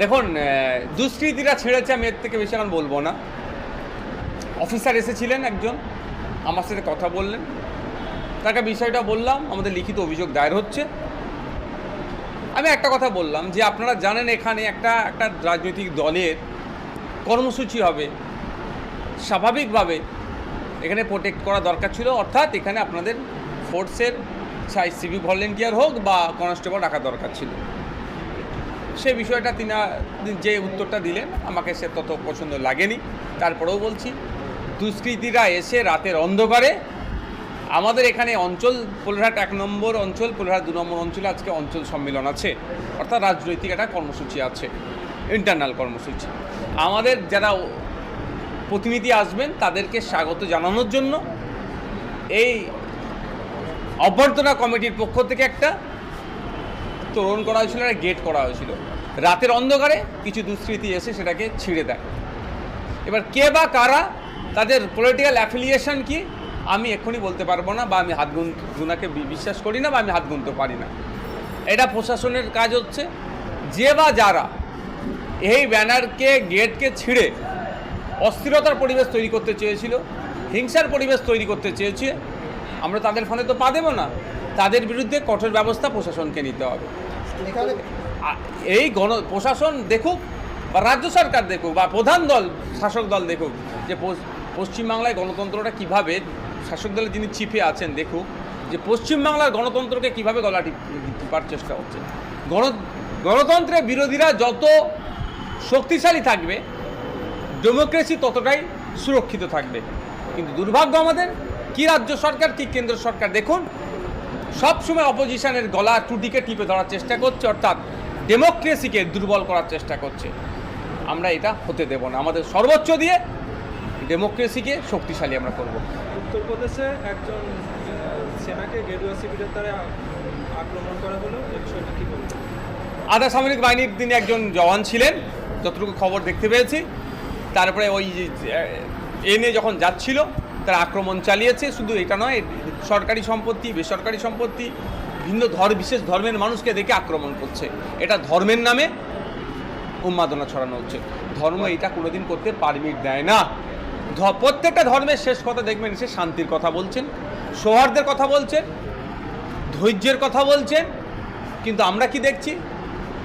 দেখুন দুষ্কৃতীরা ছেড়েছে, আমি এর থেকে বেশি এখন বলব না। অফিসার এসেছিলেন একজন, আমার সাথে কথা বললেন। তাকে বিষয়টা বললাম, আমাদের লিখিত অভিযোগ দায়ের হচ্ছে। আমি একটা কথা বললাম যে আপনারা জানেন এখানে একটা একটা রাজনৈতিক দলের কর্মসূচি হবে। স্বাভাবিকভাবে এখানে প্রোটেক্ট করা দরকার ছিল, অর্থাৎ এখানে আপনাদের ফোর্সের চাই সিভিক ভলেন্টিয়ার হোক বা কনস্টেবল রাখা দরকার ছিল। সে বিষয়টা তিনি যে উত্তরটা দিলেন, আমাকে সে তত পছন্দ লাগেনি। তারপরেও বলছি, দুষ্কৃতীরা এসে রাতের অন্ধকারে, আমাদের এখানে অঞ্চল পোলরহাট এক নম্বর অঞ্চল পোলরহাট দু নম্বর অঞ্চলে আজকে অঞ্চল সম্মেলন আছে। অর্থাৎ রাজনৈতিক একটা কর্মসূচি আছে ইন্টারনাল কর্মসূচি। আমাদের যারা প্রতিনিধি আসবেন, তাদেরকে স্বাগত জানানোর জন্য। এই অভ্যর্থনা কমিটির পক্ষ থেকে একটা তোরণ করা হয়েছিল, একটা গেট করা হয়েছিল। রাতের অন্ধকারে কিছু দুষ্কৃতী এসে সেটাকে ছিঁড়ে দেয়। এবার কে বা কারা, তাদের পলিটিক্যাল অ্যাফিলিয়েশন কি, আমি এক্ষুনি বলতে পারব না বা আমি হাত গুন, গুনাকে বিশ্বাস করি না বা আমি হাত গুনতে পারি না। এটা প্রশাসনের কাজ হচ্ছে, যে বা যারা এই ব্যানারকে, গেটকে ছিঁড়ে অস্থিরতার পরিবেশ তৈরি করতে চেয়েছিল, হিংসার পরিবেশ তৈরি করতে চেয়েছে, আমরা তাদের ফোনে তো পা দেবো না। তাদের বিরুদ্ধে কঠোর ব্যবস্থা প্রশাসনকে নিতে হবে। এই গণ, প্রশাসন দেখুক বা রাজ্য সরকার দেখুক বা প্রধান দল, শাসক দল দেখুক যে পশ্চিমবাংলায় গণতন্ত্রটা কীভাবে, শাসক দলের যিনি চিফে আছেন দেখুক যে পশ্চিমবাংলার গণতন্ত্রকে কীভাবে গলা টিপ- টিপার চেষ্টা হচ্ছে। গণ, গণতন্ত্রের বিরোধীরা যত শক্তিশালী থাকবে, ডেমোক্রেসি ততটাই সুরক্ষিত থাকবে। কিন্তু দুর্ভাগ্য আমাদের, কি রাজ্য সরকার, কি কেন্দ্র সরকার দেখুন, সবসময় অপোজিশনের গলা টুটিকে টিপে ধরার চেষ্টা করছে, অর্থাৎ ডেমোক্রেসিকে দুর্বল করার চেষ্টা করছে। আমরা এটা হতে দেব না। আমাদের সর্বোচ্চ দিয়ে ডেমোক্রেসিকে শক্তিশালী আমরা করব। উত্তরপ্রদেশে একজন সেনাকে গেরুয়া শিবিরের দ্বারা আক্রমণ করা হলো আধা সামরিক বাহিনীর তিনি একজন জওয়ান ছিলেন যতটুকু খবর দেখতে পেয়েছি। তারপরে ওই যে, আহ, এ নিয়ে যখন যাচ্ছিল তারা আক্রমণ চালিয়েছে। শুধু এটা নয় সরকারি সম্পত্তি বেসরকারি সম্পত্তি ভিন্ন ধর্ম বিশেষ ধর্মের মানুষকে দেখে আক্রমণ করছে। এটা ধর্মের নামে উন্মাদনা ছড়ানো হচ্ছে। ধর্ম এটা কোনোদিন করতে পারমিট দেয় না। প্রত্যেকটা ধর্মের শেষ কথা দেখবেন, সে শান্তির কথা বলছেন সৌহার্দ্যের কথা বলছেন, ধৈর্যের কথা বলছেন। কিন্তু আমরা কি দেখছি?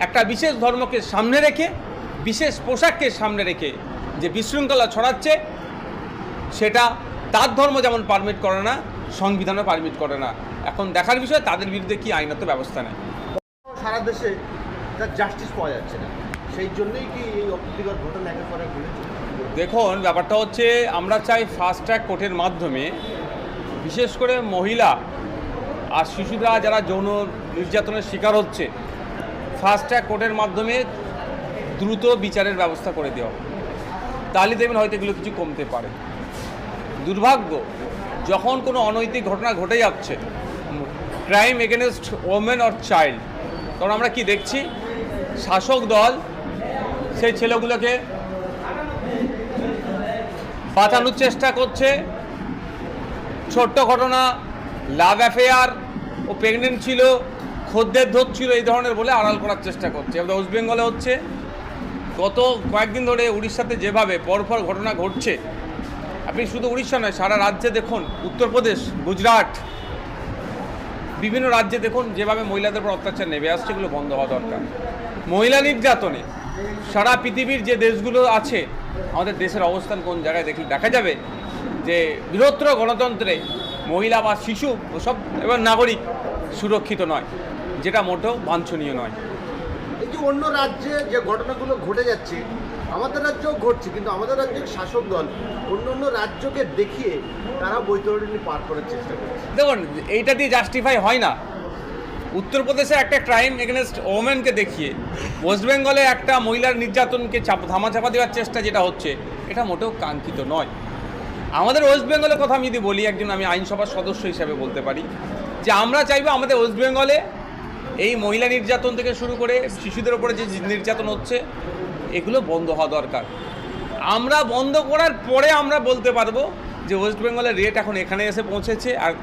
একটা বিশেষ ধর্মকে সামনে রেখে, বিশেষ পোশাককে সামনে রেখে যে বিশৃঙ্খলা ছড়াচ্ছে, সেটা তার ধর্ম যেমন পারমিট করে না সংবিধানও পারমিট করে না। এখন দেখার বিষয় তাদের বিরুদ্ধে কি আইনত ব্যবস্থা নেয়? সারা দেশে তার জাস্টিস পাওয়া যাচ্ছে না। সেই জন্যই কি এই অপ্রীতিকর ঘটনা একের পর এক দেখুন ব্যাপারটা হচ্ছে আমরা চাই ফাস্ট ট্র্যাক কোর্টের মাধ্যমে বিশেষ করে মহিলা আর শিশুরা যারা যৌন নির্যাতনের শিকার হচ্ছে ফাস্ট ট্র্যাক কোর্টের মাধ্যমে দ্রুত বিচারের ব্যবস্থা করে দেওয়া তাহলে দেখবেন হয়তো এগুলো কিছু কমতে পারে। দুর্ভাগ্য যখন কোনো অনৈতিক ঘটনা ঘটে যাচ্ছে crime against women or child তখন আমরা কি দেখছি? শাসক দল সেই ছেলেগুলোকে বাঁচানোর চেষ্টা করছে। ছোট্ট ঘটনা লাভ অ্যাফেয়ার ও প্রেগনেন্ট ছিল, খদ্দের ধরছিল এই ধরনের বলে আড়াল করার চেষ্টা করছে। এবার ওয়েস্ট বেঙ্গলে হচ্ছে, গত কয়েকদিন ধরে উড়িষ্যাতে যেভাবে পরপর ঘটনা ঘটছে আপনি শুধু উড়িষ্যা নয়, সারা রাজ্যে দেখুন, উত্তরপ্রদেশ, গুজরাট, বিভিন্ন রাজ্যে দেখুন, যেভাবে মহিলাদের উপর অত্যাচার নেমে আসছে, এগুলো বন্ধ হওয়া দরকার। মহিলা নির্যাতনে সারা পৃথিবীর যে দেশগুলো আছে, আমাদের দেশের অবস্থান কোন জায়গায় দেখলে দেখা যাবে যে বৃহত্তর গণতন্ত্রে মহিলা বা শিশু সব এবং নাগরিক সুরক্ষিত নয়, যেটা মোটেও বাঞ্ছনীয় নয়। এই যে অন্য রাজ্যে যে ঘটনাগুলো ঘটে যাচ্ছে আমাদের রাজ্যেও ঘটছে, কিন্তু আমাদের রাজ্যের শাসক দল অন্য অন্য রাজ্যকে দেখিয়ে তারা বৈতরণী পার করার চেষ্টা করছে। দেখুন, এইটা দিয়ে জাস্টিফাই হয় না। উত্তরপ্রদেশে একটা ক্রাইম এগেনস্ট ওমেনকে দেখিয়ে ওয়েস্ট বেঙ্গলে একটা মহিলার নির্যাতনকে চাপ, ধামাচাপা দেওয়ার চেষ্টা যেটা হচ্ছে, এটা মোটেও কাঙ্ক্ষিত নয়। আমাদের ওয়েস্ট বেঙ্গলের কথা আমি যদি বলি, একজন আমি আইনসভার সদস্য হিসাবে বলতে পারি, যে আমরা চাইব আমাদের ওয়েস্ট বেঙ্গলে এই মহিলা নির্যাতন থেকে শুরু করে শিশুদের ওপরে যে নির্যাতন হচ্ছে এগুলো বন্ধ হওয়া দরকার। আমরা বন্ধ করার পরে আমরা বলতে পারব যে ওয়েস্ট বেঙ্গলের রেট এখন এখানে এসে পৌঁছেছে আর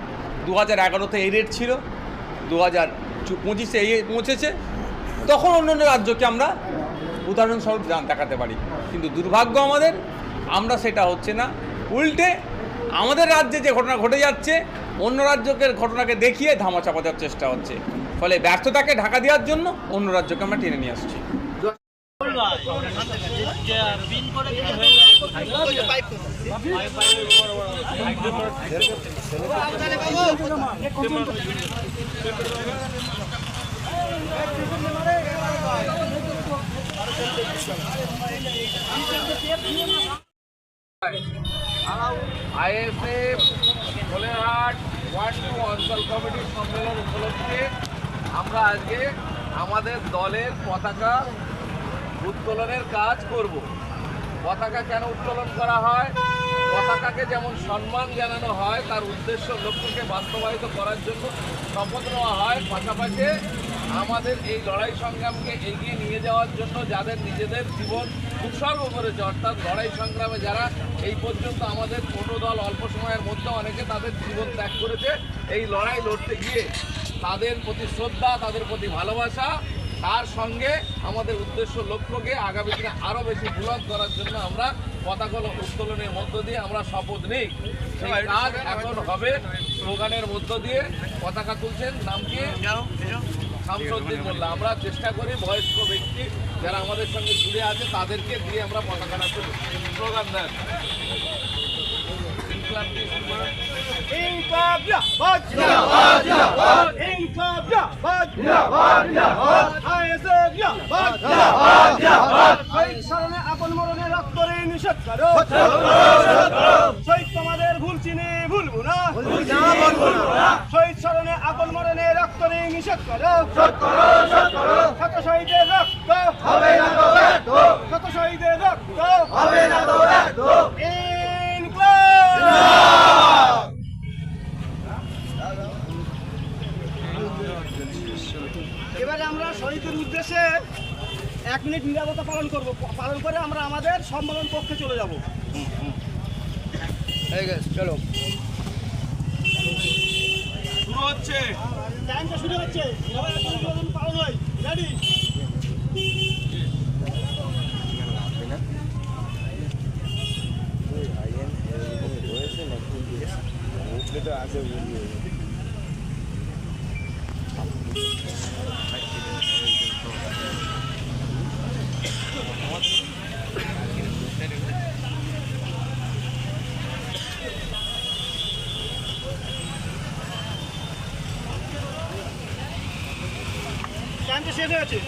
দু হাজার এগারোতে এই রেট ছিল দু হাজার পঁচিশে এই পৌঁছেছে। তখন অন্য অন্য রাজ্যকে আমরা উদাহরণস্বরূপ দেখাতে পারি। কিন্তু দুর্ভাগ্য আমাদের, আমরা সেটা হচ্ছে না। উল্টে আমাদের রাজ্যে যে ঘটনা ঘটে যাচ্ছে, অন্য রাজ্যকে ঘটনাকে দেখিয়ে ধামাচাপা দেওয়ার চেষ্টা হচ্ছে। ফলে ব্যর্থতাকে ঢাকা দেওয়ার জন্য অন্য রাজ্যকে আমরা টেনে নিয়ে আসছি। আইএসএফ কোলেরহাট টু অঞ্চল উপলক্ষে আমরা আজকে আমাদের দলের পতাকা উত্তোলনের কাজ করব। পতাকা কেন উত্তোলন করা হয়? পতাকাকে যেমন সম্মান জানানো হয়, তার উদ্দেশ্য লক্ষ্যকে বাস্তবায়িত করার জন্য শপথ নেওয়া হয়। পাশাপাশি আমাদের এই লড়াই সংগ্রামকে এগিয়ে নিয়ে যাওয়ার জন্য যাদের নিজেদের জীবন উৎসর্গ করেছে, অর্থাৎ লড়াই সংগ্রামে যারা এই পর্যন্ত আমাদের ছোট দল অল্প সময়ের মধ্যে অনেকে তাদের জীবন ত্যাগ করেছে, এই লড়াই লড়তে গিয়ে তাদের প্রতি শ্রদ্ধা, তাদের প্রতি ভালোবাসা তার সঙ্গে আমাদের উদ্দেশ্য লক্ষ্যকে আগামী দিনে আরও বেশি বুলক করার জন্য আমরা পতাকা উত্তোলনের মধ্য দিয়ে আমরা শপথ নিই। সেই কাজ এখন হবে স্লোগানের মধ্য দিয়ে পতাকা তুলছেন নাম কি শামসুদ্দিন মোল্লা। আমরা চেষ্টা করি বয়স্ক ব্যক্তি যারা আমাদের সঙ্গে জুড়ে আছে তাদেরকে দিয়ে আমরা পতাকাটা তুলি। স্লোগান দেন ইনকলাব দিয়ে শুরু করুন। আপন মরণে রক্ত রে নিষেধ করো শহীদ তোমাদের ভুল চিনি ভুলবো না শহীদ স্মরণে আপন মরণে রক্ত রে নিষেধ করো শত শহীদের রক্ত হবে না তো ব্যর্থ শত শহীদের রক্ত হবে না তো ব্যর্থ ইনকলাব এবারে আমরা শহীদের উদ্দেশ্যে এক মিনিট নিরাপত্তা পালন করব। পালন করে আমরা আমাদের সম্মেলন পক্ষে চলে যাব। চলো। শুরু হচ্ছে। টাইমটা শুরু হচ্ছে। পালন হয়। রেডি টাইম তো শেষ হয়েছে